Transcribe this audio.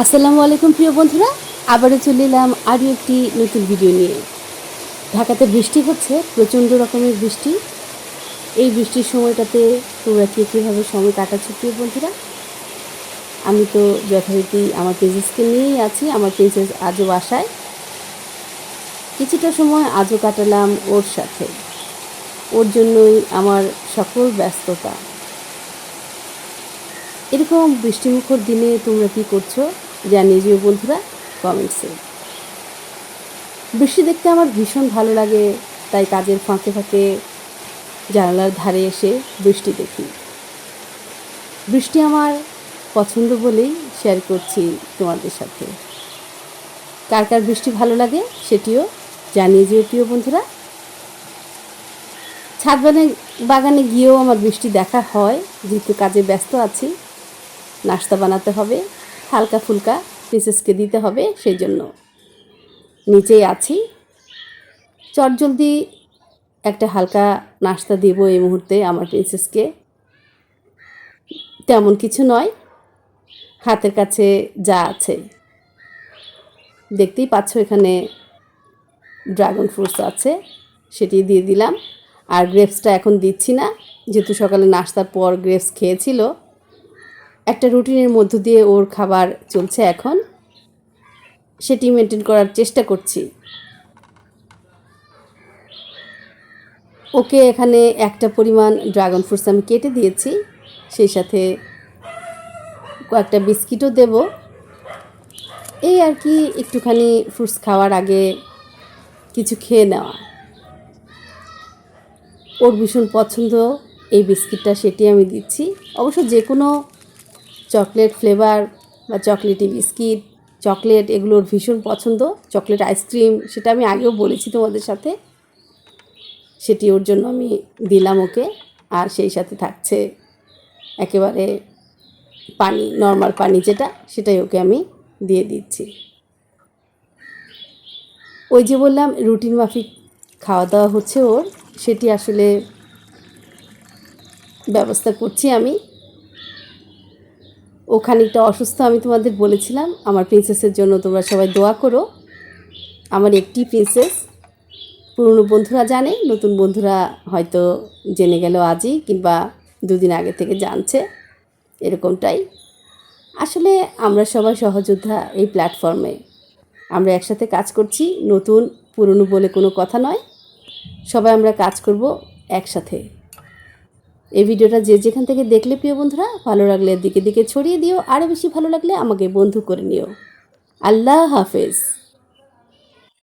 আসসালামু আলাইকুম প্রিয় বন্ধুরা, আবারও চলে এলাম আরও একটি নতুন ভিডিও নিয়ে। ঢাকাতে বৃষ্টি হচ্ছে, প্রচণ্ড রকমের বৃষ্টি। এই বৃষ্টির সময়টাতে তোমরা কে কীভাবে সময় কাটাচ্ছ প্রিয় বন্ধুরা? আমি তো যথারীতি আমার প্রিন্সেসকে নিয়েই আছি, আমার প্রিন্সেস আজও বাসায়। কিছুটা সময় আজও কাটালাম ওর সাথে। ওর জন্যই আমার সকল ব্যস্ততা। এরকম বৃষ্টিমুখর দিনে তোমরা কি করছ? জানিয়ে যেও বন্ধুরা কমেন্টসে বৃষ্টি দেখতে আমার ভীষণ ভালো লাগে, তাই কাজের ফাঁকে ফাঁকে জানালার ধারে এসে বৃষ্টি দেখি। বৃষ্টি আমার পছন্দ বলেই শেয়ার করছি তোমাদের সাথে। কার কার বৃষ্টি ভালো লাগে সেটিও জানিয়ে যেও প্রিয় বন্ধুরা। ছাদ বাগানে বাগানে গিয়েও আমার বৃষ্টি দেখা হয়, যেহেতু কাজে ব্যস্ত আছি। নাস্তা বানাতে হবে, হালকা ফুলকা মিসেসকে দিতে হবে, সেই জন্য নিচেই আছি। চটজলদি একটা হালকা নাস্তা দেব এই মুহূর্তে আমার প্রিন্সেসকে তেমন কিছু নয়, হাতের কাছে যা আছে। দেখতেই পাচ্ছ এখানে ড্রাগন ফ্রুটস আছে, সেটি দিয়ে দিলাম। আর গ্রেপসটা এখন দিচ্ছি না, যেহেতু সকালে নাস্তার পর গ্রেপস খেয়েছিল একটা রুটিনের মধ্য দিয়ে ওর খাবার চলছে এখন। সেটি মেনটেন করার চেষ্টা করছি। ওকে এখানে একটা পরিমাণ ড্রাগন ফ্রুটস আমি কেটে দিয়েছি। সেই সাথে কয়েকটা বিস্কিটও দেব। এই আর কি, একটুখানি ফ্রুটস খাওয়ার আগে কিছু খেয়ে নেওয়া। ওর ভীষণ পছন্দ, এই বিস্কিটটা সেটি আমি দিচ্ছি। অবশ্য যে কোনো চকলেট ফ্লেভার বা চকলেটি বিস্কিট, চকলেট এগুলোর ভীষণ পছন্দ, চকলেট আইসক্রিম, সেটা আমি আগেও বলেছি তোমাদের সাথে। সেটি ওর জন্য আমি দিলাম ওকে, আর সেই সাথে থাকছে একেবারে পানি নর্মাল পানি যেটা, সেটাই ওকে আমি দিয়ে দিচ্ছি। ওই যে বললাম, রুটিন মাফিক খাওয়া দাওয়া হচ্ছে ওর, সেটি আসলে ব্যবস্থা করছি আমি। ও খানিকটা অসুস্থ, আমি তোমাদের বলেছিলাম, আমার প্রিন্সেসের জন্য তোমরা সবাই দোয়া করো। আমার একটি প্রিন্সেস পুরনো বন্ধুরা জানে, নতুন বন্ধুরা হয়তো জেনে গেল আজই কিংবা দুদিন আগে থেকে জানছে, এরকমটাই। আসলে আমরা সবাই সহযোদ্ধা এই প্ল্যাটফর্মে আমরা একসাথে কাজ করছি, নতুন, পুরনো বলে কোনো কথা নয়। সবাই আমরা কাজ করব একসাথে। এই ভিডিওটা যে যেখান থেকে দেখলে প্রিয় বন্ধুরা, ভালো লাগলে দিকে দিকে ছড়িয়ে দিও আরও বেশি ভালো লাগলে আমাকে বন্ধু করে নিও। আল্লাহ হাফেজ।